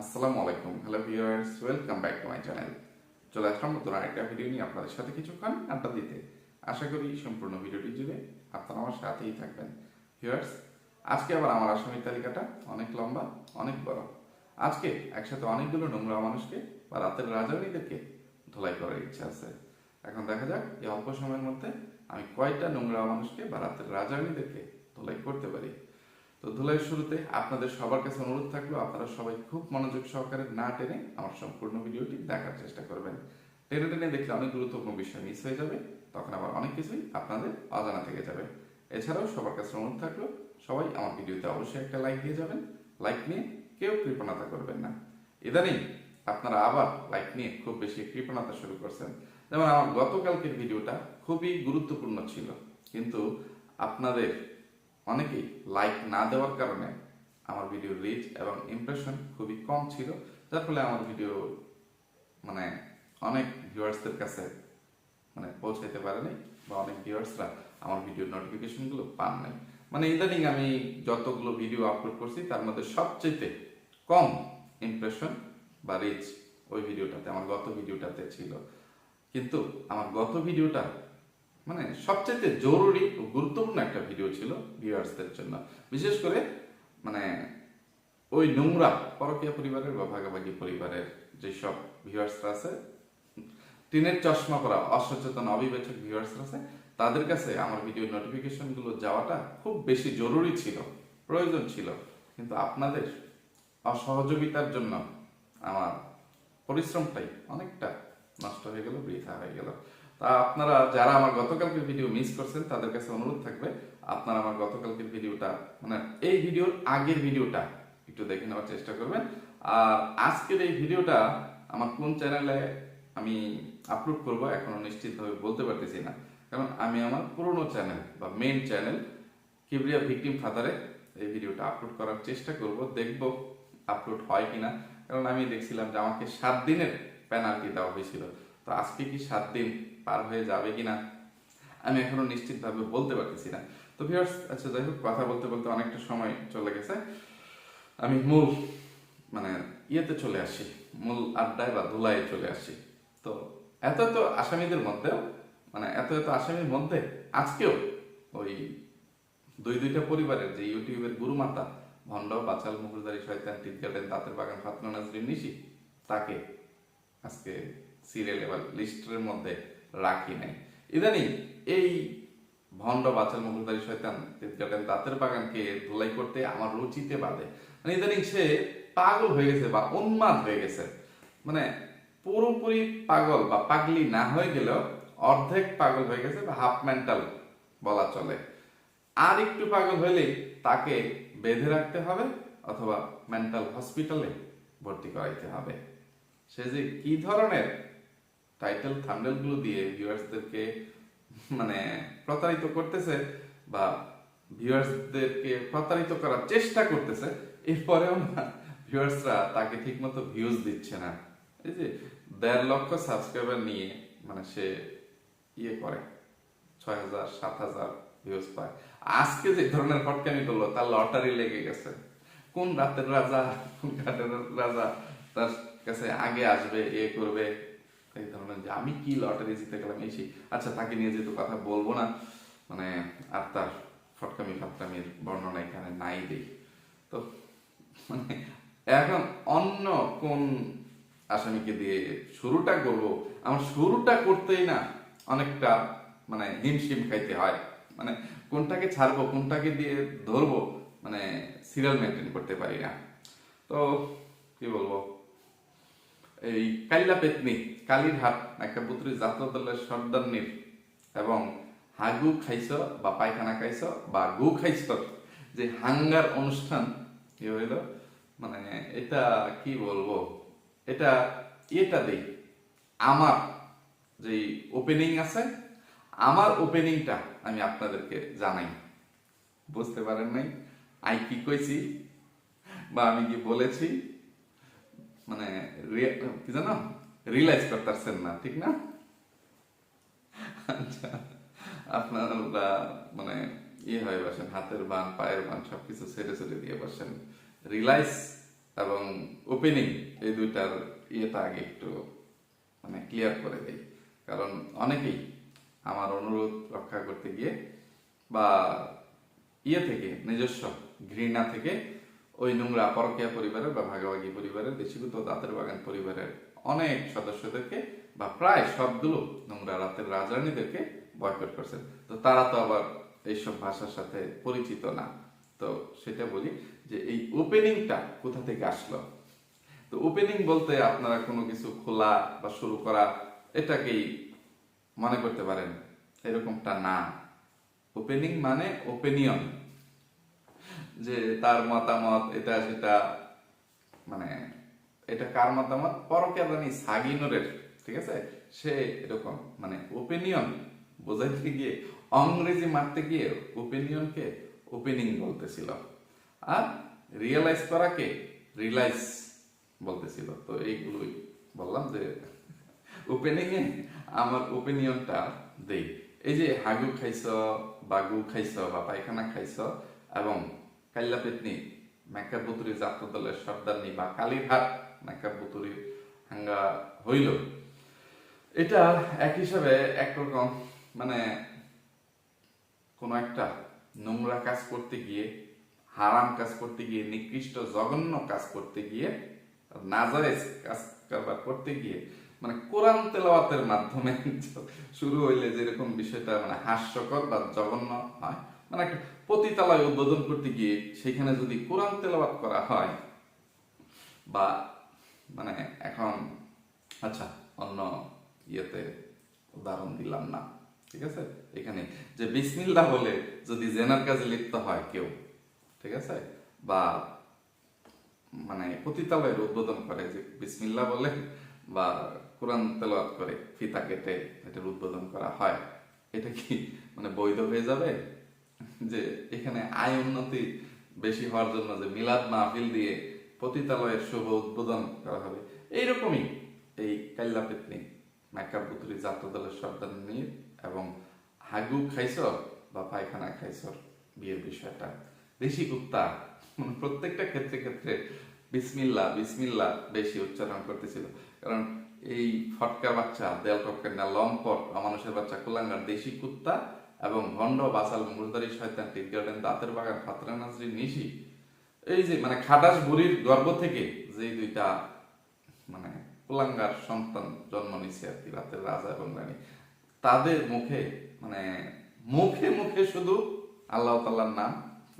আসসালামু আলাইকুম। Hello viewers welcome back to my channel চলে আসলাম নতুন আরেকটা ভিডিও নিয়ে আপনাদের সাথে কিছুক্ষণ আড্ডা দিতে। আশা করি সম্পূর্ণ ভিডিওটি জুড়ে আপনারা আমার সাথেই থাকবেন। ভিউয়ার্স আজকে আবার আমার আসামির তালিকাটা অনেক লম্বা, অনেক বড়। আজকে একসাথে অনেকগুলো নোংরা মানুষকে বা রাতের রাজনীতিকে ধোলাই করার ইচ্ছা আছে। এখন দেখা যাক, এই অল্প সময়ের মধ্যে আমি কয়টা নোংরা মানুষকে বা রাতের রাজনীতিকে ধোলাই করতে পারি। তো ধুলাইয়ের শুরুতে আপনাদের সবার কাছে অনুরোধ থাকল, আপনারা সবাই খুব মনোযোগ সহকারে না টেনে আমার সম্পূর্ণ ভিডিওটি দেখার চেষ্টা করবেন। টেনে টেনে দেখলে অনেক গুরুত্বপূর্ণ বিষয় মিস হয়ে যাবে, তখন আবার অনেক কিছুই আপনাদের অজানা থেকে যাবে। এছাড়াও সবার কাছে অনুরোধ থাকল, সবাই আমার ভিডিওতে অবশ্যই একটা লাইক দিয়ে যাবেন। লাইক নিয়ে কেউ কৃপণতা করবেন না। ইদানিং আপনারা আবার লাইক নিয়ে খুব বেশি কৃপণতা শুরু করছেন। যেমন আমার গতকালকের ভিডিওটা খুবই গুরুত্বপূর্ণ ছিল, কিন্তু আপনাদের অনেকেই লাইক না দেওয়ার কারণে আমার ভিডিও রিচ এবং ইমপ্রেশন খুবই কম ছিল, যার ফলে আমার ভিডিও মানে অনেক ভিউয়ার্সদের কাছে মানে পৌঁছাইতে পারেনি বা অনেক ভিউয়ার্সরা আমার ভিডিওর নোটিফিকেশনগুলো পান নাই। মানে ইদানিং আমি যতগুলো ভিডিও আপলোড করছি, তার মধ্যে সবচেয়ে কম ইমপ্রেশন বা রিচ ওই ভিডিওটাতে আমার গত ভিডিওটাতে ছিল। কিন্তু আমার গত ভিডিওটা মানে সবচেয়ে জরুরি ও গুরুত্বপূর্ণ একটা ভিডিও ছিল ভিউয়ার্সদের জন্য। বিশেষ করে মানে ওই নোংরা পরকীয়া পরিবারের বা ভাগাভাগি পরিবারের যেসব ভিউয়ার্সরা আছে, টিনের চশমা পরা অসচেতন অবিবেচক ভিউয়ার্সরা আছে, তাদের কাছে আমার ভিডিও নোটিফিকেশনগুলো যাওয়াটা খুব বেশি জরুরি ছিল, প্রয়োজন ছিল। কিন্তু আপনাদের অসহযোগিতার জন্য আমার পরিশ্রমটাই অনেকটা নষ্ট হয়ে গেল, বৃথা হয়ে গেল। তা আপনারা যারা আমার গতকালকের ভিডিও মিস করছেন, তাদের কাছে অনুরোধ থাকবে, আপনারা আমার গতকালকের ভিডিওটা মানে এই ভিডিওর আগের ভিডিওটা একটু দেখে নেওয়ার চেষ্টা করবেন। আর আজকের এই ভিডিওটা আমার কোন চ্যানেলে আমি আপলোড করব এখনও নিশ্চিতভাবে বলতে পারতেছি না। কারণ আমি আমার পুরনো চ্যানেল বা মেইন চ্যানেল কিবরিয়া ভিকটিম ফাদারে এই ভিডিওটা আপলোড করার চেষ্টা করব, দেখব আপলোড হয় কিনা। কারণ আমি দেখছিলাম যে আমাকে সাত দিনের পেনাল্টি দেওয়া হয়েছিল। তো আজকে কি সাত দিন? পার হয়ে যাবে কিনা, আমি এখনও নিশ্চিতভাবে বলতে পারতেছি না। তো ভিউয়ার্স আচ্ছা যাই হোক, কথা বলতে বলতে অনেকটা সময় চলে গেছে। আমি মূল মানে ইয়েতে চলে আসি, মূল আড্ডায় বা ধুলায় চলে আসি। তো এত এত আসামিদের মধ্যেও মানে এত এত আসামির মধ্যে আজকেও ওই দুই দুইটা পরিবারের যে ইউটিউবের গুরুমাতা, ভণ্ড, বাচাল মুখুরদারি শয়তান টিটগার্ডেন দাঁতের বাগান, ফাতনা নাজরিন নিশি, তাকে আজকে সিরিয়াল এবার লিস্টের মধ্যে রাখি নাই। ইদানিং এই ভণ্ড বাচাল মুখুরদারি শয়তান গার্ডেন দাঁতের বাগানকে ধুলাই করতে আমার রুচিতে বাদে মানে ইদানিং সে পাগল হয়ে গেছে বা উন্মাদ হয়ে গেছে। মানে পুরোপুরি পাগল বা পাগলি না হয়ে গেলেও অর্ধেক পাগল হয়ে গেছে বা হাফ মেন্টাল বলা চলে। আর একটু পাগল হলে তাকে বেঁধে রাখতে হবে অথবা মেন্টাল হসপিটালে ভর্তি করাইতে হবে। সে যে কি ধরনের টাইটেল থাম্বনেলগুলো দিয়ে ভিউয়ার্সদেরকে মানে প্রতারিত করতেছে বা ভিউয়ার্সদেরকে প্রতারিত করার চেষ্টা করতেছে, এরপরেও না ভিউয়ার্সরা তাকে ঠিকমতো ভিউজ দিচ্ছে না। এই যে দেড় লক্ষ সাবস্ক্রাইবার নিয়ে মানে সে ইয়ে করে, ছয় হাজার, সাত হাজার ভিউজ পায়। আজকে যে ধরনের ফটকামি করল তার লটারি লেগে গেছে। কোন রাতের রাজা, কোন ঘাটের রাজা তার কাছে আগে আসবে, এ করবে এই ধরনের যে আমি কি লটারি জিতে গেলাম, এই সেই। আচ্ছা তাকে নিয়ে যেহেতু কথা বলব না মানে আর তার ফটকামি, ফাটকামির বর্ণনা এখানে নাই দেই তো মানে এখন অন্য কোন আসামিকে দিয়ে শুরুটা করব? আমার শুরুটা করতেই না অনেকটা মানে হিমশিম খাইতে হয়। মানে কোনটাকে ছাড়বো, কোনটাকে দিয়ে ধরবো মানে সিরিয়াল মেনটেন করতে পারি না। তো, কি বলব? এই কাল্লা পেতনি একটা পুত্রী জাতীয় দলের সর্দারনির এবং হাগু খাইছ বা পায়খানা খাইছ বা গু খাইছ, যে হাঙ্গার অনুষ্ঠান, কি হইল? মানে এটা কি বলব? এটা এটা দেই। আমার যে ওপেনিং আছে, আমার ওপেনিংটা আমি আপনাদেরকে জানাই। বুঝতে পারেন নাই? আই কি কইছি? বা আমি কি বলেছি? মানে কি জানো? রিয়েলাইজ করতেছেন না, ঠিক না? আচ্ছা আপনারা মানে ইয়ে হয়ে বসেন, হাতের বান, পায়ের বান, সবকিছু ছেড়ে ছেড়ে দিয়ে বসেন। রিলাইজ এবং ওপেনিং এই দুইটার ইয়েটা আগে একটু মানে ক্লিয়ার করে দেই। কারণ অনেকেই আমার অনুরোধ রক্ষা করতে গিয়ে বা ইয়ে থেকে, নিজস্ব ঘৃণা থেকে ওই নোংরা পরকীয়া পরিবারের বা ভাগাভাগি পরিবারের দেশীভূত দাঁতের বাগান পরিবারের অনেক সদস্যদেরকে বা প্রায় সবগুলো নোংরা রাতের রাজরানীদেরকে বয়কট করছেন। তো তারা তো আবার এইসব ভাষার সাথে পরিচিত না। তো সেটা বলি যে এই ওপেনিংটা কোথা থেকে আসলো? তো ওপেনিং বলতে আপনারা কোনো কিছু খোলা বা শুরু করা, এটাকেই মনে করতে পারেন। এরকমটা না। ওপেনিং মানে ওপেনিয়ন যে তার মতামত, এটা সেটা মানে এটা কার মতামত? পরকে জানি সাগিনুরের, ঠিক আছে? সে এরকম মানে ওপিনিয়ন বোঝাইতে গিয়ে, অংরেজি মারতে গিয়ে ওপিনিয়নকে ওপেনিং বলতেছিল। আর রিয়েলাইজ করাকে রিলাইজ বলতেছিল। তো এইগুলোই বললাম যে ওপেনিং এ আমার ওপিনিয়নটা দেই। এই যে হাগু খাইছ, বাগু খাইছ, বা পায়খানা খাইছ, এবং কাল্লা পেতনি মেকআপ বুতুরি জাতীয় সর্দারনি বা কালীঘাট মেকআপ বুতুরি হাঙ্গা হইল। এটা এক হিসাবে একরকম মানে কোনো একটা নোংরা কাজ করতে গিয়ে, হারাম কাজ করতে গিয়ে, নিকৃষ্ট, জঘন্য কাজ করতে গিয়ে, নাজায়েজ কাজ করতে গিয়ে মানে কোরআন তেলাওয়াতের মাধ্যমে শুরু হইলে যেরকম বিষয়টা মানে হাস্যকর বা জঘন্য হয় মানে একটা পতিতালয় উদ্বোধন করতে গিয়ে সেখানে যদি কোরআন তেলাওয়াত করা হয়, বা মানে এখন আচ্ছা অন্য ইয়েতে উদাহরণ দিলাম না, ঠিক আছে? এখানে যে বিসমিল্লা বলে যদি জেনার কাজে লিপ্ত হয় কেউ, ঠিক আছে? বা মানে পতিতালয়ের উদ্বোধন করে যে বিসমিল্লাহ বলে, বা কোরআন তেলাওয়াত করে ফিতা কেটে এটার উদ্বোধন করা হয়, এটা কি মানে বৈধ হয়ে যাবে? যে এখানে আয় উন্নতি বেশি হওয়ার জন্য যে মিলাদ মাহফিল দিয়ে পতিতালয়ের শুভ উদ্বোধন করা হবে। এইরকমই এই কাল্লা পেতনি মেকআপ বুতুরি জাতীয় দলের সর্দারনি এবং হাগু খাইছ বা পায়খানা খাইছ বিয়ের বিষয়টা। দেশি কুত্তা প্রত্যেকটা ক্ষেত্রে ক্ষেত্রে বিসমিল্লা বিসমিল্লা বেশি উচ্চারণ করতেছিল। কারণ এই ফটকা বাচ্চা দেয়াল টপকার না, লম্পট মানুষের বাচ্চা, কুলাঙ্গার দেশি কুত্তা এবং ভণ্ড বাসাল মুরদারি শয়তান গার্ডেন দাঁতের বাগান ফাতরা নাজরি নিশি। এই যে মানে খাটাস বুড়ির গর্ভ থেকে যে দুইটা মানে কুলাঙ্গার সন্তান জন্ম নিছে আর কি, রাতের রাজা এবং রানী, তাদের মুখে মানে মুখে মুখে শুধু আল্লাহ তাল্লার নাম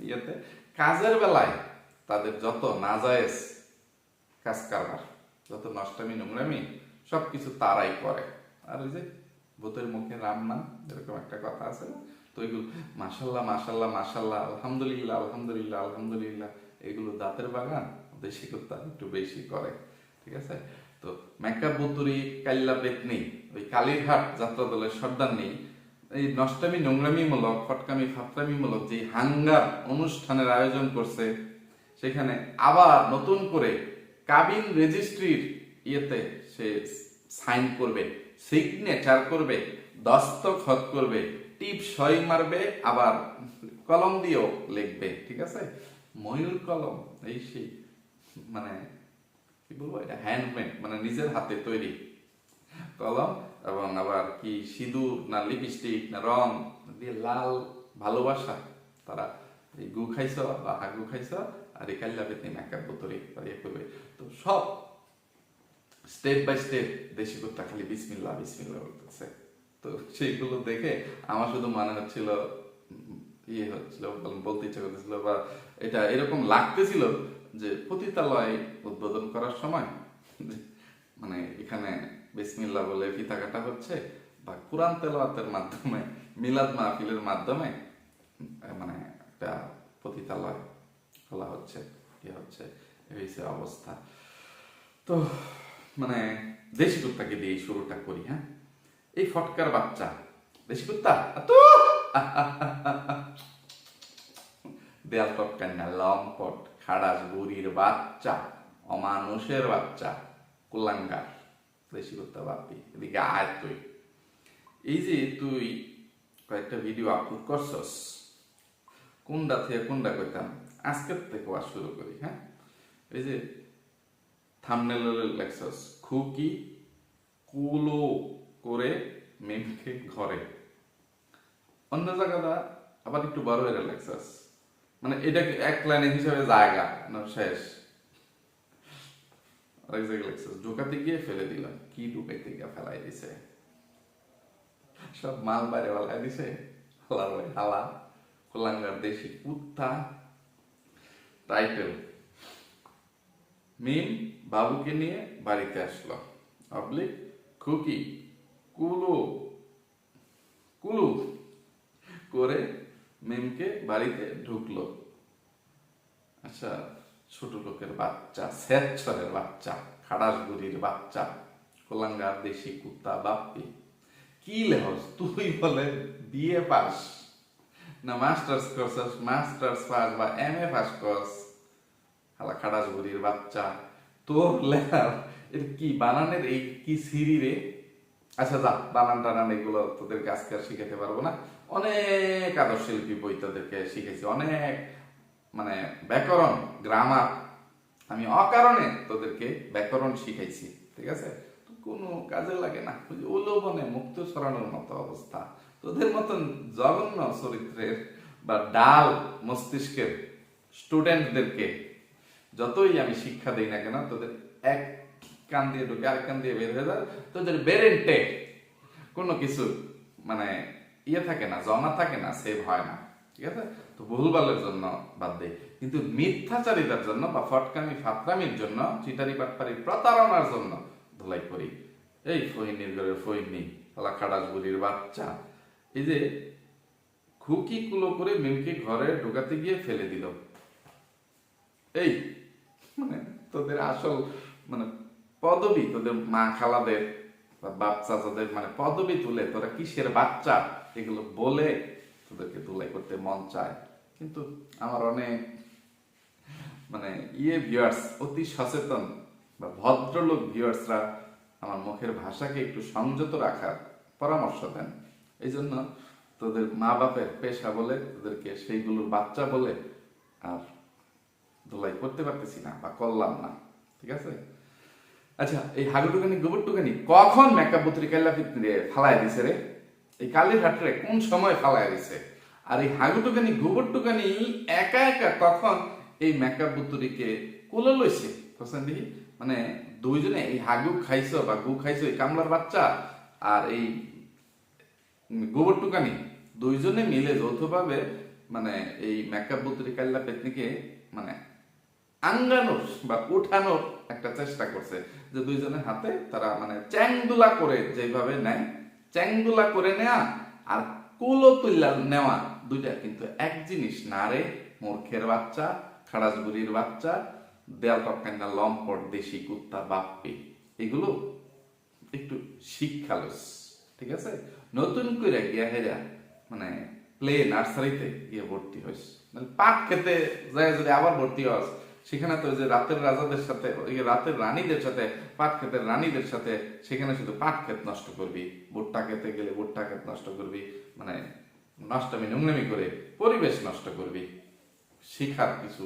ইয়েতে, কাজের বেলায় তাদের যত নাজায়েজ কাজ কারবার যত নষ্টামি নোংরামি, সবকিছু তারাই করে। আর ওই যে ভূতের মুখে রাম এরকম একটা কথা আছে। না তো এগুলো মাসাল্লাহ মাসাল্লাহ মাসাল্লাহ আলহামদুলিল্লাহ আলহামদুলিল্লাহ আলহামদুলিল্লাহ, এগুলো দাঁতের বাগান, দেশি কুত্তা একটু বেশি করে, ঠিক আছে? তো মেকআপ বুতুরি কাল্লা বেতনি ওই কালীরহাট যাত্রা দলের সর্দার নেই। এই নষ্টামি নোংরামি মূলক ফটকামি ফাটরামি মূলক যে হাঙ্গার অনুষ্ঠানের আয়োজন করছে, সেখানে আবার নতুন করে কাবিন রেজিস্ট্রির ইয়েতে সে সাইন করবে। সিগনেচার করবে, দস্তখত করবে, টিপ সই মারবে, আবার কলম দিয়েও লিখবে, ঠিক আছে? ময়ূর কলম, এই সেই মানে কি বলব এটা? হ্যান্ডমেড মানে নিজের হাতে তৈরি কলম এবং আবার কি সিঁদুর না লিপস্টিক না রং, দিয়ে লাল ভালোবাসা তারা, এই গু খাইছ বা হাগু খাইছ, আর এই কাল্লা বেতনি মেকআপ বোতরে ইয়ে করবে। তো সব স্টেপ বাই স্টেপ দেশি কুত্তা খালি বিসমিল্লা বিসমিল্লা বলতেছে। তো সেইগুলো দেখে আমার শুধু মনে হচ্ছিল ইয়ে হচ্ছিল বলতে ইচ্ছা করতেছিল বা এটা এরকম লাগতেছিল যে পতিতালয় উদ্বোধন করার সময় মানে এখানে বিসমিল্লা বলে ফিতা কাটা হচ্ছে বা কোরআন তেলাওয়াতের মাধ্যমে, মিলাদ মাহফিলের মাধ্যমে মানে একটা পতিতালয় খোলা হচ্ছে কি হচ্ছে, এই অবস্থা। তো মানে দেশি কুত্তাকে দিয়ে শুরুটা করি হ্যাঁ? এই ফটকার বাচ্চা। দেশি কুত্তা? তো দেয়াল টপকান না, লম্পট, খাড়াস বুড়ির বাচ্চা, অমানুষের বাচ্চা, কুলাঙ্গার, দেশি কুত্তা বাপি এদিকে আয় তুই। এই যে তুই কয়েকটা ভিডিও আপলোড করছস কোনটা থেকে কোনটা কইতাম? আজকের থেকে শুরু করি হ্যাঁ? এই যে থামনেল লেখছস খুকি কুলো করে মেমকে ঘরে। অন্য জায়গাটা আবার একটু বড় হয়ে লেখছস মানে এটাকে এক লাইনে হিসাবে জায়গা, না শেষ। ঢোকাতে গিয়ে ফেলে দিলাম। কি ঢুকাইতে গিয়ে ফেলাই দিছে? সব মাল বাইরে ফেলাই দিছে। হালার ভাই, হালা। কোলাঙ্গার দেশি কুত্তা। টাইটেল। মিম বাবুকে নিয়ে বাড়িতে আসলো। অবলিক খুকি, কুলু কুলু করে মিমকে বাড়িতে ঢুকলো। আচ্ছা ছোট লোকের বাচ্চা স্যাচ্ছরের বাচ্চা খাড়াসগুড়ির বাচ্চা, কোলাঙ্গার দেশি কুত্তা, বাপ্পি। কি লেহস তুই বলে বিয়ে পাস না মাস্টার্স করছস মাস্টার্স পাস বা এম এ পাস করস? হালা খাড়াস বুড়ির বাচ্চা তোর লেখার এর কি বানানের এই কি সিঁড়ি রে? আচ্ছা যা, বানান টানান এগুলো তোদেরকে আজকে আর শিখাতে পারব না। অনেক আদর্শ শিল্পী বই তোদেরকে শিখেছি অনেক মানে ব্যাকরণ গ্রামার আমি অকারণে তোদেরকে ব্যাকরণ শিখাইছি, ঠিক আছে? তো কোনো কাজে লাগে না, ওই মুক্ত ছড়ানোর মতো অবস্থা। তোদের মতন জঘন্য চরিত্রের বা ডাল মস্তিষ্কের স্টুডেন্টদেরকে যতই আমি শিক্ষা দেই না কেন, তোদের এক কান দিয়ে ঢুকে আরেক কান দিয়ে বের হয়ে যায় তোদের বেরেন্টে কোনো কিছু মানে ইয়ে থাকে না, জমা থাকে না সেভ হয় না, ঠিক আছে? তো ভুলভালের জন্য বাদ দেয় কিন্তু মিথ্যাচারিতার জন্য বা ফটকামি, ফাতরামির জন্য, চিটারি পাটপারি প্রতারণার জন্য ধুলাই করি। এই ফহিনীর ঘরের ফহিনী খাড়াস বুড়ির বাচ্চা। এই যে, খুকি কুলো করে মিমকে ঘরে ঢোকাতে গিয়ে ফেলে দিল। এই মানে তোদের আসল মানে পদবি, তোদের মা খালাদের বা বাপ চাচাদের মানে পদবি তুলে তোরা কিসের বাচ্চা, এগুলো বলে তোদেরকে তুলাই করতে মন চায়। কিন্তু আমার অনেক মানে ইয়ে ভিউয়ার্স অতি সচেতন বা ভদ্রলোক ভিউয়ার্সরা আমার মুখের ভাষাকে একটু সংযত রাখার পরামর্শ দেন। এই জন্য তোদের মা বাপের পেশা বলে, তোদেরকে সেইগুলোর বাচ্চা বলে আর ধোলাই করতে পারতেছি না বা করলাম না, ঠিক আছে? আচ্ছা এই হাগুটুকানি, গোবরটুকানি কখন মেকআপ বুতরি কাল্লা ফালাই দিছে রে? এই কালির হাটরে কোন সময় ফালাই দিছে? আর এই হাগুটুকানি, গোবরটুকানি একা একা কখন এই মেকআপ বুতুরিকে কোলে লইছে? কোসেন দেখি মানে দুইজনে এই হাগু খাইছো বা গু খাইছো, এই কামলার বাচ্চা আর এই গোবর টুকানি দুইজনে মিলে যৌথভাবে মানে এই মেকআপ বুতুরি কাল্লা পেতনিকে মানে আঙ্গানোর বা উঠানোর একটা চেষ্টা করছে যে দুইজনের হাতে তারা মানে চ্যাংদুলা করে যেভাবে নেয়, চ্যাংদুলা করে নেয়া আর কুলো তুল্লা নেওয়া দুইটা কিন্তু এক জিনিস না রে, মূর্খের বাচ্চা খাড়াসগুড়ির বাচ্চা, দেয়াল টপকান্না লম্পট, দেশি কুত্তা, বাপ্পি, এগুলো একটু শিক্ষালস, ঠিক আছে? নতুন করে গিয়া হেরা মানে প্লে নার্সারিতে গিয়ে ভর্তি হইস। পাট খেতে যায় যদি আবার ভর্তি হস। সেখানে তো যে রাতের রাজাদের সাথে, ওই রাতের রানীদের সাথে, পাট ক্ষেতের রানীদের সাথে, সেখানে শুধু পাট ক্ষেত নষ্ট করবি, ভুট্টা খেতে গেলে ভুট্টা ক্ষেত নষ্ট করবি মানে নষ্টমি, নোংরামি করে পরিবেশ নষ্ট করবি, শিখার কিছু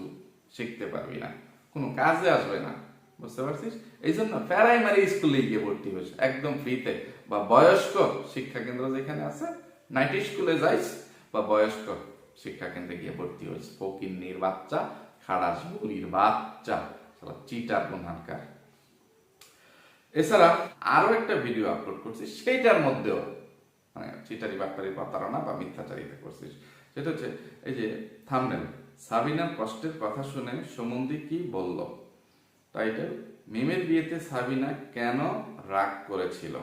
শিখতে পারবি না, কোনো কাজে আসবে না, বুঝতে পারছিস? এই জন্য প্রাইমারি স্কুলে গিয়ে ভর্তি হয়েছে, একদম ফ্রিতে, বা বয়স্ক শিক্ষা কেন্দ্র যেখানে আছে নাইটি স্কুলে যাইস, বা বয়স্ক শিক্ষা কেন্দ্রে গিয়ে ভর্তি হয়েছে, ফকিন্নির বাচ্চা খাড়াস বুড়ির বাচ্চা চিটার কোনহানকার এছাড়া আরও একটা ভিডিও আপলোড করছি, সেইটার মধ্যেও মানে চিটারি বাটপারি প্রতারণা বা মিথ্যাচারিতা করছিস সেটা হচ্ছে, এই যে থামনেল সাবিনার কষ্টের কথা শুনে সুমন্দি কি বলল? টাইটেল মিমের বিয়েতে সাবিনা কেন রাগ করেছিল?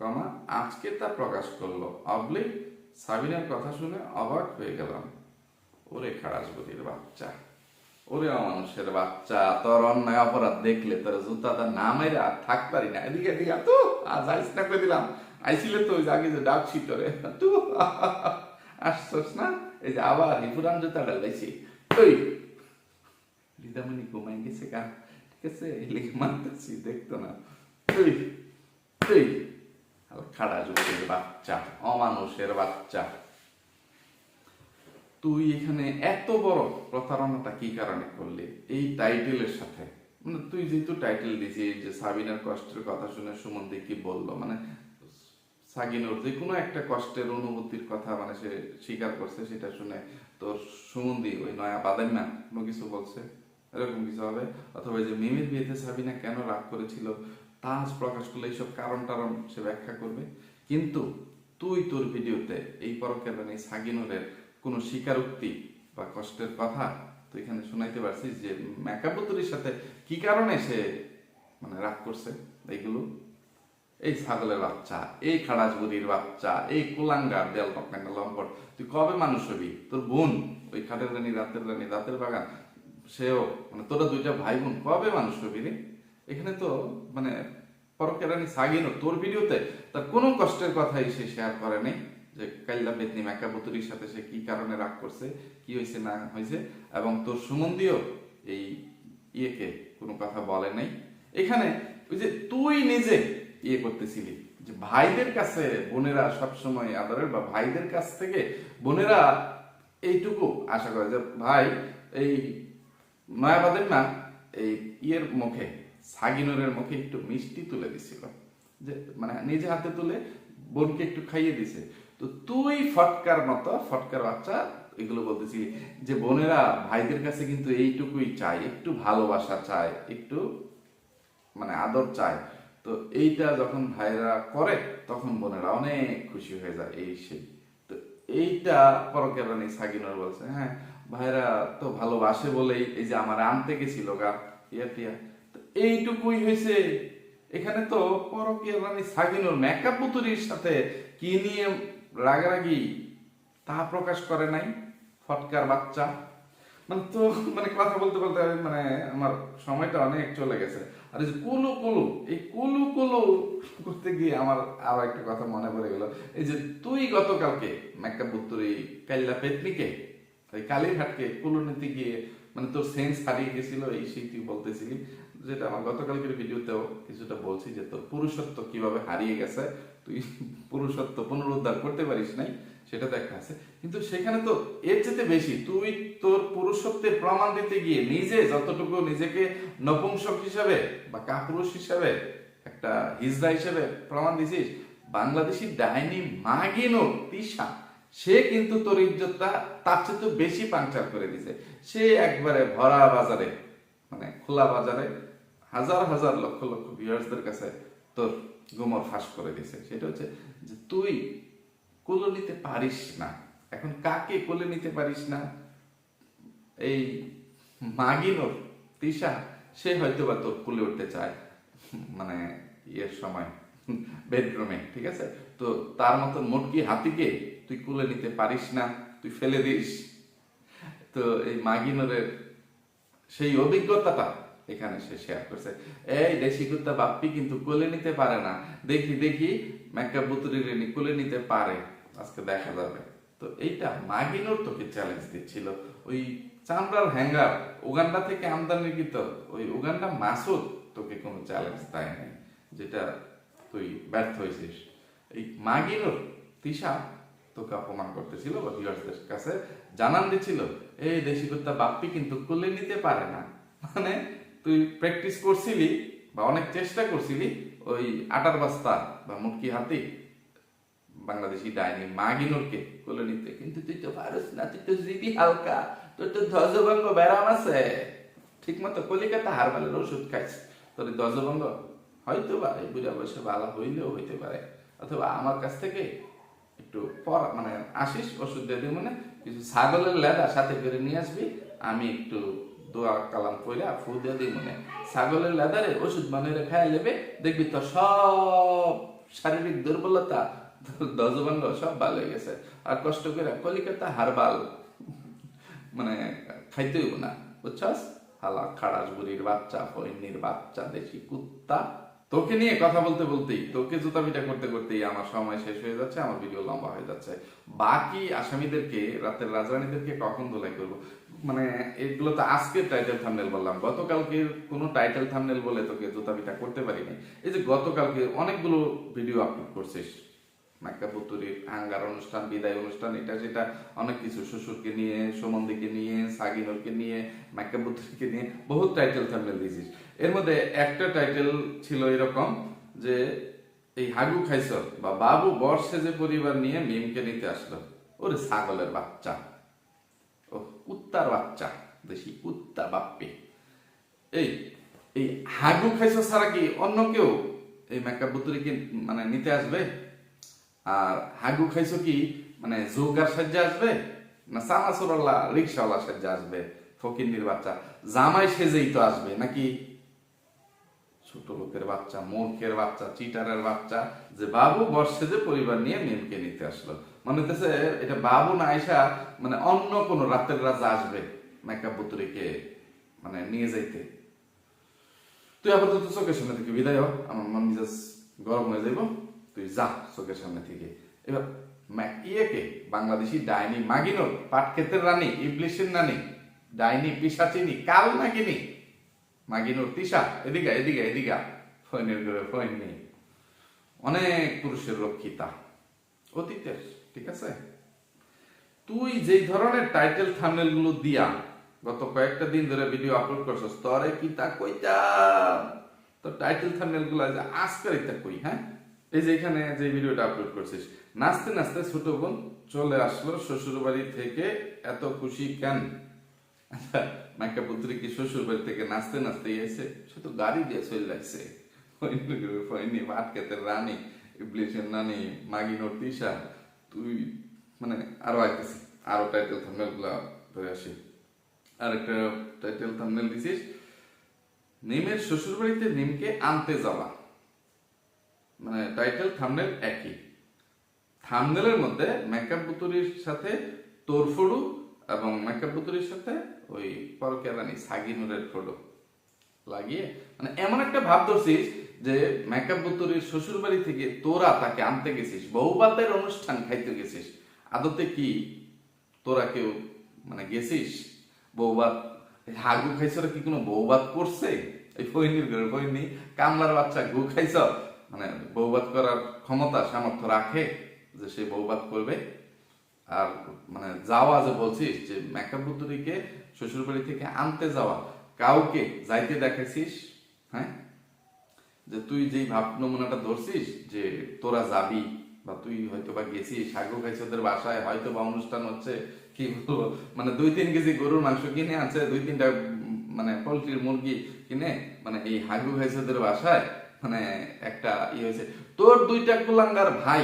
কমা, আজকে তা প্রকাশ করল। অবলিক সাবিনার কথা শুনে অবাক হয়ে গেলাম। ওরে খারাজবতির বাচ্চা। ওরে অমানুষের বাচ্চা, তোর অন্যায় অপরাধ দেখলে তোর জুতাটা না মেরে থাক পারি না। এদিকে এদিকে তো আজ আইস না করে দিলাম। আইছিলে তো ওই আগে যে ডাকছি তোরে তু আসছস না? এই যে আবার এই পুরান জুতাটা লাইছি তুই রিদামণি ঘুমাই গেছে গা। ঠিক আছে? এই লেগে মানতেছি, দেখতো না। তুই তুই খাড়া যুবকের বাচ্চা, অমানুষের বাচ্চা। তুই এখানে এত বড় প্রতারণাটা কি কারণে করলি? এই টাইটেলের সাথে। মানে তুই যেহেতু টাইটেল দিছিস যে সাবিনার কষ্টের কথা শুনে সুমন্দি কি বলল? মানে সাগিনোর যে কোনো একটা কষ্টের অনুভূতির কথা মানে সে স্বীকার করছে, সেটা শুনে তোর সুমন্দি ওই নয়া বাদের না, কোনো কিছু বলছে? এরকম কিছু হবে? অথবা যে মিমির বিয়েতে সাবিনা কেন রাগ করেছিল? তা প্রকাশ করলে এইসব কারণ টারণ সে ব্যাখ্যা করবে। কিন্তু তুই তোর ভিডিওতে এই পরকের রানী সাগিনুরের কোনো স্বীকারোক্তি বা কষ্টের কথা তো এখানে শোনাইতে পারছিস যে মেকাবুতুরির সাথে কি কারণে সে মানে রাগ করছে? এইগুলো এই ছাগলের বাচ্চা, এই খাড়াজগুড়ির বাচ্চা, এই কুলাঙ্গার দেল টকাঙ্গা লম্পট। তুই কবে মানুষ হবি? তোর বোন, ওই খাটের রানী, রাতের রানী, রাতের বাগান, সেও মানে তোরা দুইটা ভাই বোন কবে মানুষ হবি রে? এখানে তো মানে পরকের রানী সাগিনো তোর ভিডিওতে তার কোনো কষ্টের কথাই সে শেয়ার করে নাই। যে কাইল্লা বেতনি মেকাবুতুরির সাথে সে কি কারণে রাগ করছে, কি হয়েছে না হয়েছে এবং তোর সুমন্দিও এই ইয়েকে কোনো কথা বলে নাই। এখানে ওই যে তুই নিজে ইয়ে করতেছিলি যে ভাইদের কাছে বোনেরা সবসময় আদরের বা ভাইদের কাছ থেকে বোনেরা এইটুকু আশা করে যে, ভাই, এই নয়াবাদের না, এই ইয়ের মুখে, সাগিনুরের মুখে একটু মিষ্টি তুলে দিছিল। যে মানে নিজে হাতে তুলে বোনকে একটু খাইয়ে দিছে। তো তুই ফটকার মতো, ফটকার বাচ্চা, এগুলো বলতেছি যে বোনেরা, ভাইদের কাছে কিন্তু এইটুকুই চায় একটু ভালোবাসা চায় একটু মানে আদর চায় তো এইটা যখন ভাইরা করে, তখন বোনেরা অনেক খুশি হয়ে যায় এই সেই। তো এইটা পরকের রানী সাগিনার বলছে হ্যাঁ ভাইরা তো ভালোবাসে বলেই এই যে আমার আনতে গেছিল গা ইয়া টিয়া। তো এইটুকুই হয়েছে। এখানে তো পরকের রানী সাগিনুর মেকআপ পুতুরির সাথে কি নিয়ে রাগারাগি তা প্রকাশ করে নাই, ফটকার বাচ্চা। মানে তো মানে কথা বলতে বলতে মানে আমার সময়টা অনেক চলে গেছে। আর এই কুলু কুলু, এই কুলু কুলু করতে গিয়ে আমার আরও একটা কথা মনে পড়ে গেল। এই যে তুই গতকালকে মেকআপ বুত্তুরি কাল্লা পেতনিকে ওই কালীঘাটকে কুলু নিতে গিয়ে মানে তোর সেন্স হারিয়ে গেছিল, এই সেই তুই বলতেছিলি। যেটা আমার গতকালকের ভিডিওতেও কিছুটা বলছি যে তোর পুরুষত্ব কীভাবে হারিয়ে গেছে তুই পুরুষত্ব পুনরুদ্ধার করতে পারিস নাই, সেটা একটা আছে। কিন্তু সেখানে তো এর চেয়ে বেশি, তুই তোর পুরুষত্বের প্রমাণ দিতে গিয়ে নিজে যতটুকু নিজেকে নপুংসক হিসাবে বা কাপুরুষ হিসাবে, একটা হিজড়া হিসাবে প্রমাণ দিছিস, বাংলাদেশি ডাইনি মাগিনো তিশা, সে কিন্তু তোর ইজ্জতটা তার চেয়ে তো বেশি পাংচার করে দিছে। সে একবারে ভরা বাজারে মানে খোলা বাজারে হাজার হাজার লক্ষ লক্ষ ভিউয়ার্সদের কাছে তোর গোমর ফাঁস করে দিছে সেটা হচ্ছে যে তুই কোলে নিতে পারিস না। এখন কাকে কোলে নিতে পারিস না? এই মাগিনোর তিশা সে হয়তো বা তোর কোলে উঠতে চায় মানে ইয়ের সময়, বেডরুমে, ঠিক আছে? তো তার মতন মোটকি হাতিকে তুই কোলে নিতে পারিস না, তুই ফেলে দিস। তো এই মাগিনোরের সেই অভিজ্ঞতাটা এখানে সে শেয়ার করছে। এই দেশি কুত্তা বাপ্পি কিন্তু কোলে নিতে পারে না। দেখি দেখি মেকআপ বুতুরি কোলে নিতে পারে। আজকে দেখা যাবে। তো এইটা মাগিনোর তোকে চ্যালেঞ্জ দিচ্ছিল। ওই চামড়ার হ্যাঙ্গার উগান্ডা থেকে আমদানিকৃত ওই উগান্ডা মাসুদ তোকে কোনো চ্যালেঞ্জ দেয় নাই, যেটা তুই ব্যর্থ হয়েছিস। এই মাগিনোর তিশা তোকে অপমান করতেছিল বা ভিউয়ার্সদের কাছে জানান দিচ্ছিল এই দেশি কুত্তা বাপ্পি কিন্তু কোলে নিতে পারে না। মানে তুই প্র্যাকটিস করছিলি বা অনেক চেষ্টা করছিলি ওই আটার বস্তা বা মুটকি হাতি, বাংলাদেশি ডাইনি মাগিনুরকে কোলে নিতে। কিন্তু তুই তো পারস না, তুই তো জিবি হালকা, তোর তো ধ্বজভঙ্গ ব্যারাম আছে। ঠিক মতো কলিকাতা হারবালের ওষুধ খাইছ তোর ধ্বজভঙ্গ হয়তো বা এই বুড়া বয়সে ভালো হইলেও হইতে পারে। অথবা আমার কাছ থেকে একটু পর মানে আসিস, ওষুধ দিয়ে মানে কিছু ছাগলের লেদা সাথে করে নিয়ে আসবি, আমি একটু দোয়া কালাম কইরা ফু দিয়ে দিই মনে ছাগলের লেদারে ওষুধ বানিয়ে খাই লেবে, দেখবি তো সব শারীরিক দুর্বলতা দজভঙ্গ সব ভালো হয়ে গেছে। আর কষ্ট করে কলিকাতা হারবাল মানে খাইতে হইব না, বুঝছস? হালা খাড়াস বুড়ির বাচ্চা ফৈনির বাচ্চা, দেশি কুত্তা। তোকে নিয়ে কথা বলতে বলতেই, তোকে জুতা পিটা করতে করতেই আমার সময় শেষ হয়ে যাচ্ছে, আমার ভিডিও লম্বা হয়ে যাচ্ছে। বাকি আসামিদেরকে, রাতের রাজরানীদেরকে কখন ধোলাই করব? মানে এগুলো তো আজকের টাইটেল থামনেল বললাম। গতকালকের কোনো টাইটেল থামনেল বলে তোকে জুতা পিটা করতে পারিনি। এই যে গতকালকে অনেকগুলো ভিডিও আপলোড করছিস মাইকাপুতুরির আঙ্গার অনুষ্ঠান, বিদায় অনুষ্ঠান, এটা সেটা অনেক কিছু। শ্বশুরকে নিয়ে, সুমন্দিকে নিয়ে, সাগিনুরকে নিয়ে মাইকাপুতুরিকে নিয়ে বহুত টাইটেল থাম্বনেল দিয়েছিস। এর মধ্যে একটা টাইটেল ছিল এরকম যে, এই হাগু খাইছ বা বাবু বর্ষে যে পরিবার নিয়ে মিমকে নিতে আসলো, ওরে ছাগলের বাচ্চা। কুত্তার বাচ্চা, দেশি কুত্তা বাপ্পি। এই এই হাগু খাইছো ছাড়া কি অন্য কেউ এই মেকআপ বুতুরিকে মানে নিতে আসবে? আর হাগু খাইছো কি মানে জোগার সাজ্জা আসবে? না সানাসুরাল্লাহ রিক্সাওয়ালা সাজ্জা আসবে? ফকিন্নির বাচ্চা, জামাই সেজেই তো আসবে নাকি? ছোট লোকের বাচ্চা, মূর্খের বাচ্চা, চিটারের বাচ্চা, যে বাবু বর্ষে যে পরিবার নিয়ে মেমকে নিতে আসলো। মনে হইতেছে এটা বাবু না আইসা মানে অন্য কোন রাতের রাজা আসবে মেকআপ বুতুরিকে মানে নিয়ে যাইতে। তুই আপাতত চোখের সামনে থেকে বিদায় হ, আমার মন মেজাজ গরম হয়ে যাইব। তুই যা চোখের সামনে থেকে। এবার ইয়েকে, বাংলাদেশি ডাইনি মাগিনোর পাটক্ষেতের রানী ইবলিশের রানী ডাইনি পিসাচিনি, কাল নাগিনি মাগিনোর তিসা এদিকে এদিকে এদিকে। ফৈনের ঘরে ফৈন নেই। অনেক পুরুষের রক্ষিতা। অতীতের। ঠিক আছে? তুই যেই ধরনের টাইটেল থামনেলগুলো দিয়া গত কয়েকটা দিন ধরে ভিডিও আপলোড করছস, তরে কি তা কইতা তো টাইটেল থামনেলগুলো যে আজকের এটা কই হ্যাঁ? এই যে এখানে যে ভিডিওটা আপলোড করছিস, নাচতে নাচতে ছোট বোন চলে আসলো শ্বশুর বাড়ি থেকে, এত খুশি কেন? মাইকা পুত্রী কি শ্বশুর বাড়ি থেকে নাচতে নাচতে এসে সে তো গাড়ি দিয়ে চলে লাগছে ফয়নি মাটকেতের রানী, ইবলিশের নানি মাগিনোর তিসা তুই মানে আরও আইতেছি আরও টাইটেল থাম্বনেলগুলা ধরে আসি। আর একটা টাইটেল থাম্বনেল দিছিস, নিমের শ্বশুর বাড়িতে নিমকে আনতে যাওয়া। মানে টাইটেল থাম্বনেল একই। থামনেলের মধ্যে মেকআপ বুতুরির সাথে তোরফুড়ু এবং মেকআপ বুতুরির সাথে ওই পরকিয়া রানী সাগিনুরের ফটো লাগিয়ে। মানে এমন একটা ভাব ধরছিস যে মেকআপ বুতুরির শ্বশুর বাড়ি থেকে তোরা তাকে আনতে গেছিস বহুবাতের অনুষ্ঠান খাইতে গেছিস। আদতে কি তোরা কেউ মানে গেছিস? বৌবাত হাগু খাইছ কি কোনো বৌবাত করছে? এই ফৈনির ঘরে ফৈনি কামলার বাচ্চা গু খাইছ? মানে বৌবাত করার ক্ষমতা সামর্থ্য রাখে যে সে বৌবাত করবে। আর মানে যাওয়া যে বলছিস যে মেকআপ বুতুরিকে শ্বশুর বাড়ি থেকে আনতে যাওয়া কাউকে যাইতে দেখেছিস হ্যাঁ? যে তুই যেই ভাব নমুনাটা ধরছিস যে তোরা যাবি বা তুই হয়তো বা গেছিস সাগু খাইছি ওদের বাসায় হয়তো বা অনুষ্ঠান হচ্ছে, কি বলব? মানে দুই তিন কেজি গরুর মাংস কিনে আনছে, দুই তিনটা মানে পোলট্রির মুরগি কিনে মানে এই হাগু খাইছে ওদের বাসায় মানে একটা ইয়ে হয়েছে। তোর দুইটা কুলাঙ্গার ভাই,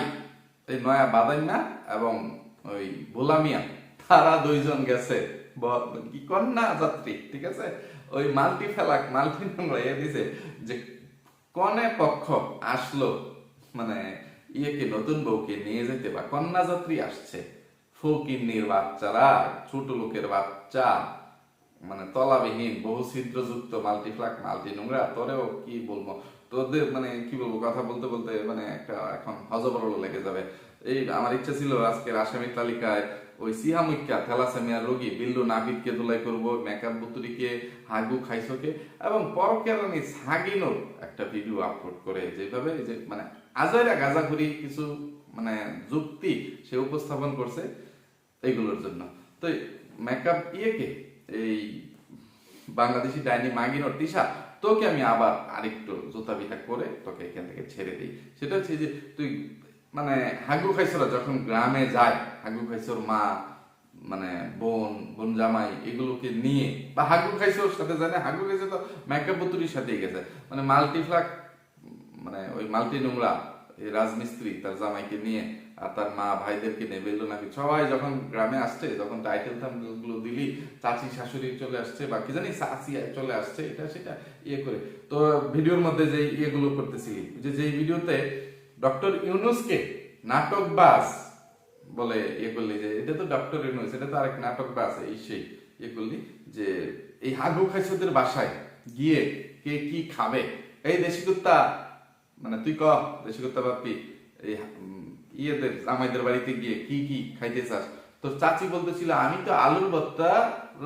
এই নয়া বাদাইমা এবং ওই ভোলামিয়া তারা দুইজন গেছে। কন্যা যাত্রী, ঠিক আছে? ওই মাল্টি ফেলাক মাল্টি নোংরা ইয়ে দিছে যে কনে পক্ষ আসলো মানে ইয়েকে নতুন বউকে নিয়ে যেতে বা কন্যা যাত্রী আসছে, ফকিন্নির বাচ্চারা ছোট লোকের বাচ্চা মানে তলাবিহীন, বহু ছিদ্রযুক্ত মাল্টিফ্লাক মাল্টি নোংরা, তোরেও কি বলব? তোদের মানে কি বলব, কথা বলতে বলতে মানে একটা এখন হজবরল লেগে যাবে। এই আমার ইচ্ছা ছিল আজকের আসামি তালিকায় ওই সিহামুখ্যা থ্যালাসেমিয়ার রোগী, বিল্লু নাভিদকে ধুলাই করব, মেকআপ বুতুরিকে, হাগু খাইসকে, এবং পরকেরানি সাগিনোর একটা ভিডিও আপলোড করে যেভাবে যে মানে আজাইরা গাজাখুরি কিছু মানে যুক্তি সে উপস্থাপন করছে এইগুলোর জন্য। তো মেকআপ ইয়েকে, এই বাংলাদেশি ডাইনি মাগিনোর তিশা, তোকে আমি আবার আরেকটু জুতা করে তোকে এখান থেকে ছেড়ে দিই। সেটা হচ্ছে যে, তুই মানে হাগু খাইছরা যখন গ্রামে যায়, হাগু খাইছর মা মানে বোন বোন জামাই, এগুলোকে নিয়ে, বা হাগু খাইছর সাথে জানে, হাগু খাইছে তো মেকআপ বুতুরির সাথেই গেছে। মানে মাল্টিফ্লাক মানে ওই মাল্টি নোংরা, এই রাজমিস্ত্রি তার জামাইকে নিয়ে আর তার মা ভাইদেরকে নিয়ে বেললো নাকি। সবাই যখন গ্রামে আসছে যখন টাইটেলগুলো দিলি, চাচি শাশুড়ি চলে আসছে, বা কি জানি চাচি চলে আসছে, এটা সেটা ইয়ে করে। তো ভিডিওর মধ্যে যে ইয়েগুলো করতেছিলি, যে যে ভিডিওতে ডক্টর ইউনুসকে নাটকবাজ বলে ইয়ে করলি যে, এটা তো ডক্টর ইউনুস, এটা তো আরেক নাটকবাজ, এই সেই ইয়ে করলি যে, এই হাগু খাইছদের বাসায় গিয়ে কে কি খাবে? এই দেশি কুত্তা মানে তুই ক, দেশি কুত্তা বাপ্পি এই ইয়েদের, জামাইদের বাড়িতে গিয়ে কি কি খাইতে চাস? তোর চাচি বলতেছিল, আমি তো আলুর ভর্তা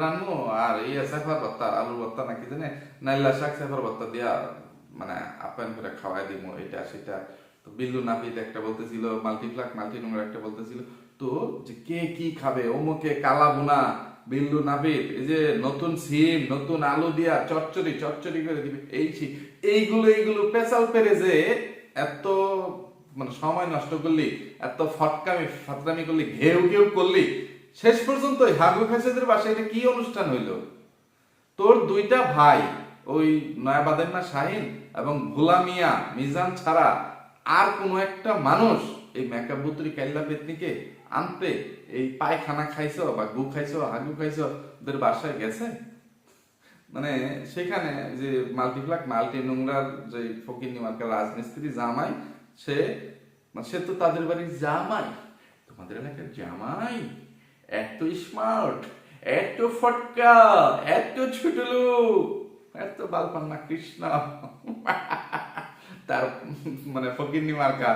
রান্নু, আর এই সেফার ভর্তা, আলুর ভর্তা নাকি জানে, নাইলা শাক সেফার ভর্তা দিয়া মানে আপ্যায়ন করে খাওয়াই দিব এটা, সেটা। বিল্লু নাপিত একটা বলতেছিল মাল্টিপ্লাক মাল্টি নোংরা একটা বলতেছিল, তো যে কে কি খাবে? অমুকে কালা বুনা বিল্লু নাবিদ এই যে নতুন সিম, নতুন আলু দিয়া চচ্চড়ি চচ্চড়ি করে দিবে, এই এইগুলো এইগুলো পেশাল পেরে যে এত মানে সময় নষ্ট করলি, এত ফটকামি, ফাতরামি করলি, ঘেউ ঘেউ করলি, শেষ পর্যন্ত হাগু খাসেদের বাসায় এটা কি অনুষ্ঠান হইল? তোর দুইটা ভাই, ওই নয়াবাদের না শাহিন এবং ভোলা মিয়া, মিজান ছাড়া আর কোনো একটা মানুষ এই মেকাবুতরি কাইল্লা পেতনিকে আনতে এই পায়খানা খাইছো বা গু খাইছো হাগু খাইছো, ওদের বাসায় গেছে? মানে সেখানে যে মাল্টিপ্লাক, মাল্টি নোংরার যে ফকির নিমার্কার রাজমিস্ত্রি জামাই, সে মানে সে তো তাদের বাড়ির জামাই। তোমাদের এলাকার জামাই? এত স্মার্ট এত ফটকা, এত ছোট লোক এত বালপান্না কৃষ্ণ। তার মানে ফকির নিমার্কা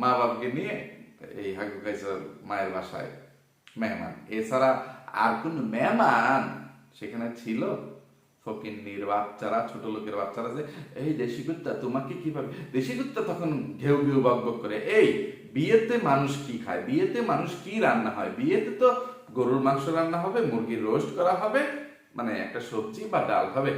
মা বাপকে নিয়ে এই হাগু কাইসার মায়ের বাসায় মেহমান। এছাড়া আর কোন মেহমান সেখানে ছিল? ফকিন্নির বাচ্চারা, ছোট লোকের বাচ্চারা যে, এই দেশি কুত্তা, তোমাকে কীভাবে দেশি কুত্তা তখন ঘেউ ঘেউ বক বক করে, এই, বিয়েতে মানুষ কি খায়? বিয়েতে মানুষ কি রান্না হয়? বিয়েতে তো গরুর মাংস রান্না হবে, মুরগির রোস্ট করা হবে মানে একটা সবজি বা ডাল হবে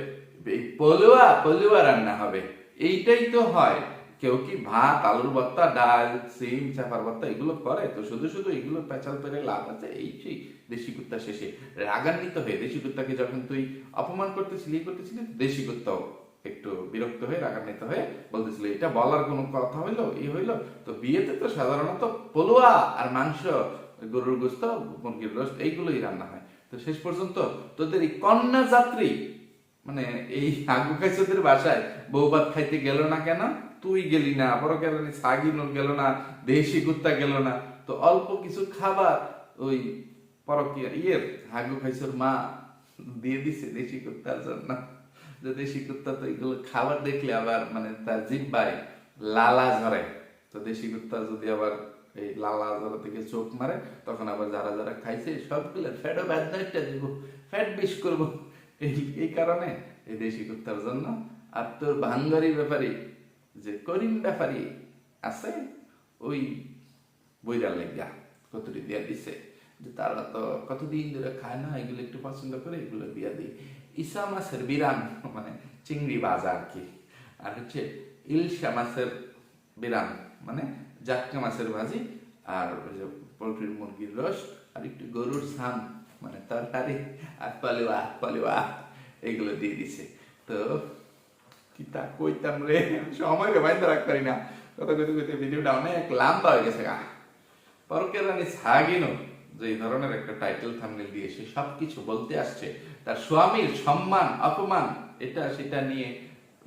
পলুয়া পলুয়া রান্না হবে। এইটাই তো হয়। কেউ কি ভাত, আলুর ভর্তা, ডাল, সিম, চাপার ভর্তা এগুলো করে? তো শুধু শুধু এগুলো পেঁচাল পেরে লাভ আছে? এই সেই দেশি কুত্তা শেষে রাগান্বিত হয়ে, দেশি কুত্তাকে যখন তুই অপমান করতেছিলি করতেছিলি দেশি কুত্তাও একটু বিরক্ত হয়ে, রাগান্বিত হয়ে বলতেছিল, এটা বলার কোনো কথা হইল? এই হইল? তো বিয়েতে তো সাধারণত পলুয়া আর মাংস, গরুর গোস্ত, মুরগির রোস্ট, এইগুলোই রান্না হয়। তো শেষ পর্যন্ত তোদের এই কন্যা যাত্রী মানে এই আগু খাইছদের বাসায় বৌবাত খাইতে গেল না কেন? তুই গেলি না বড় গেল না সাগিনুর গেল না, দেশি কুত্তা গেল না। তো অল্প কিছু খাবার ওই পরকিয়া ইয়ের হাগু খাইছর মা দিয়ে দিছে দেশি কুত্তার জন্য। যে দেশি কুত্তা তো এগুলো খাবার দেখলে আবার মানে তার জিব্বায় লালা ঝরে। তো দেশি কুত্তা যদি আবার এই লালা ঝরা থেকে চোখ মারে, তখন আবার যারা যারা খাইছে সবগুলো ফ্যাটও ব্যাদনাইটটা দিব। ফ্যাট বিষ করব। এই এই কারণে এই দেশি কুত্তার জন্য আর তোর ভাঙ্গারি ব্যাপারে, যে করিম ব্যাপারী আছে, ওই বইরা লেগা কতটি দিয়া দিছে, যে তারা তো কতদিন ধরে খায় না, এগুলো একটু পছন্দ করে, এগুলো দিয়া দিই। ইসা মাছের বিরান মানে চিংড়ি ভাজা আর কি। আর হচ্ছে ইলশা মাছের বিরান মানে জাটকা মাছের ভাজি, আর ওই যে পোলট্রির মুরগির রস আর একটু গরুর সাম মানে তরকারি আর পালুয়া পালুয়া এগুলো দিয়ে দিছে। তো কি তা কইতাম রে? সময় বাইন্দা রাখতে পারি না। কথা কইতে কইতে ভিডিওটা অনেক লম্বা হয়ে গেছে, গা। পরকের রানী সাগিনো যে ধরনের একটা টাইটেল থাম্বনেল দিয়ে সে সবকিছু বলতে আসছে, তার স্বামীর সম্মান, অপমান, এটা সেটা নিয়ে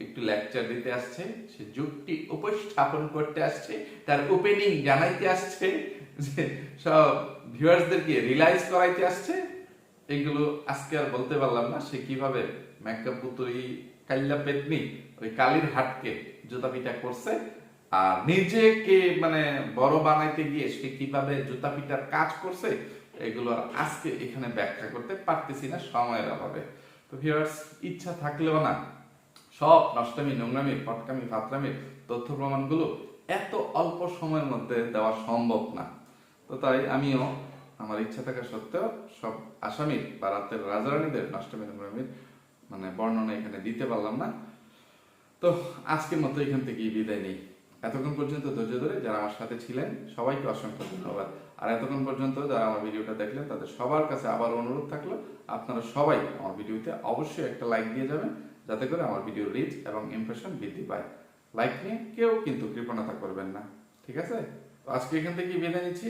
একটু লেকচার দিতে আসছে, সে যুক্তি উপস্থাপন করতে আসছে, তার ওপেনিং জানাইতে আসছে যে সব ভিউয়ার্সদেরকে রিলাইজ করাইতে আসছে, এগুলো আজকে আর বলতে পারলাম না, সে কীভাবে মেকআপ পুতুরি কাইল্লা পেতনি, ওই কালীর হাটকে জুতা পিটা করছে, আর নিজেকে মানে বড় বানাইতে গিয়ে সে কীভাবে জুতা পিটার কাজ করছে, এগুলো আর আজকে এখানে ব্যাখ্যা করতে পারতেছি না সময়ের অভাবে। তো ভিউয়ার্স ইচ্ছা থাকলেও না, সব নষ্টমী, নোংরামি, ফটকামি, ফাতরামির তথ্য প্রমাণগুলো এত অল্প সময়ের মধ্যে দেওয়া সম্ভব না। তো তাই আমিও আমার ইচ্ছা থাকা সত্ত্বেও সব আসামির বা রাতের রাজারানীদের নষ্টমী নোংরামির মানে বর্ণনা এখানে দিতে পারলাম না। তো আজকের মতো এখান থেকেই বিদায় নেই। এতক্ষণ পর্যন্ত ধৈর্য ধরে যারা আমার সাথে ছিলেন, সবাইকে অসংখ্য ধন্যবাদ। আর এতক্ষণ পর্যন্ত যারা আমার ভিডিওটা দেখলেন, তাদের সবার কাছে আবার অনুরোধ থাকল, আপনারা সবাই আমার ভিডিওতে অবশ্যই একটা লাইক দিয়ে যাবেন, যাতে করে আমার ভিডিও রিচ এবং ইমপ্রেশন বৃদ্ধি পায়। লাইক নিয়ে কেউ কিন্তু কৃপণতা করবেন না। ঠিক আছে? তো আজকে এখান থেকে বিদায় নিচ্ছি।